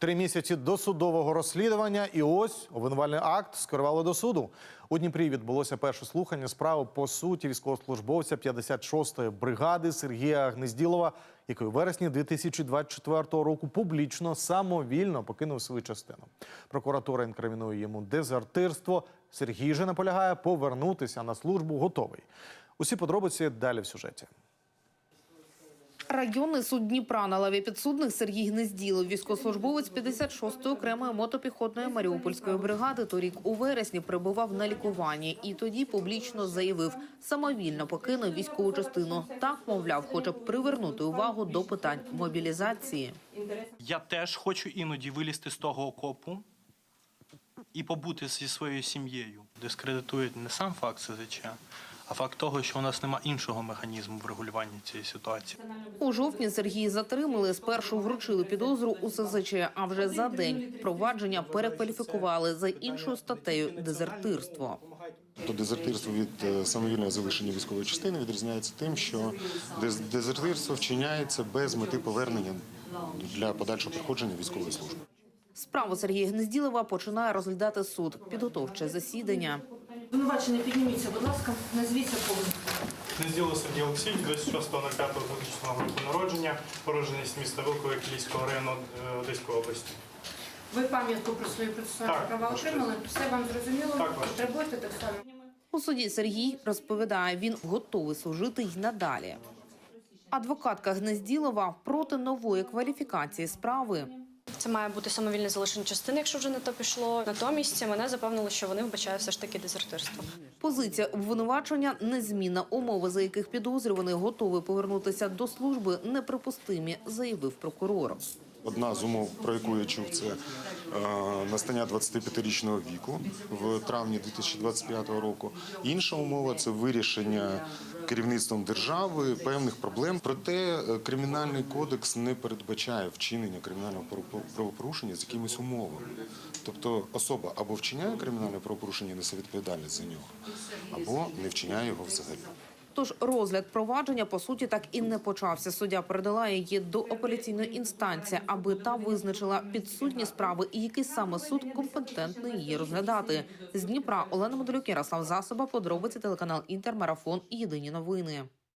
Три місяці досудового розслідування, і ось обвинувальний акт скерували до суду. У Дніпрі відбулося перше слухання справи по суті військовослужбовця 56-ї бригади Сергія Гнезділова, який у вересні 2024 року публічно самовільно покинув свою частину. Прокуратура інкримінує йому дезертирство. Сергій же наполягає повернутися на службу готовий. Усі подробиці далі в сюжеті. Районний суд Дніпра на лаві підсудних Сергій Гнезділов, військовослужбовець 56-ї окремої мотопіхотної Маріупольської бригади, торік у вересні перебував на лікуванні і тоді публічно заявив, самовільно покинув військову частину. Так, мовляв, хоче привернути увагу до питань мобілізації. Я теж хочу іноді вилізти з того окопу і побути зі своєю сім'єю. Дискредитують не сам факт СЗЧ, а факт того, що у нас немає іншого механізму врегулювання цієї ситуації. У жовтні Сергія затримали. Спершу вручили підозру у СЗЧ, а вже за день провадження перекваліфікували за іншою статтею дезертирство. То дезертирство від е, самовільного залишення військової частини відрізняється тим, що дез- дезертирство вчиняється без мети повернення для подальшого проходження військової служби. Справу Сергія Гнезділова починає розглядати суд. Підготовче засідання. Обвинувачений, підніміться, будь ласка, назвіться повністю. Незділо Сергій Олексійович, 26.05.2000 року народження, породженість міста Вилкове Кілійського району е, Одеської області. Ви пам'ятку про свої процесуальні Так, права отримали? Все вам зрозуміло? Так, ваше. Потребуєте так само? У суді Сергій розповідає, він готовий служити й надалі. Адвокатка Гнезділова проти нової кваліфікації справи. Це має бути самовільне залишення частини, якщо вже на то пішло. Натомість мене запевнили, що вони вбачають все ж таки дезертирство. Позиція обвинувачення незмінна. Умови, за яких підозрюваний готовий повернутися до служби, неприпустимі, заявив прокурор. Одна з умов, про яку я чув, це е, настання 25-річного віку в травні 2025 року. Інша умова це вирішення керівництвом держави певних проблем. Проте е, кримінальний кодекс не передбачає вчинення кримінального правопорушення з якимись умовами. Тобто особа або вчиняє кримінальне правопорушення, і несе відповідальність за нього, або не вчиняє його взагалі. Тож розгляд провадження по суті так і не почався. Суддя передала її до апеляційної інстанції, аби та визначила підсудні справи і який саме суд компетентний її розглядати. З Дніпра Олена Модолюк, Ярослав Засоба, подробиці телеканал Інтермарафон. і Єдині новини.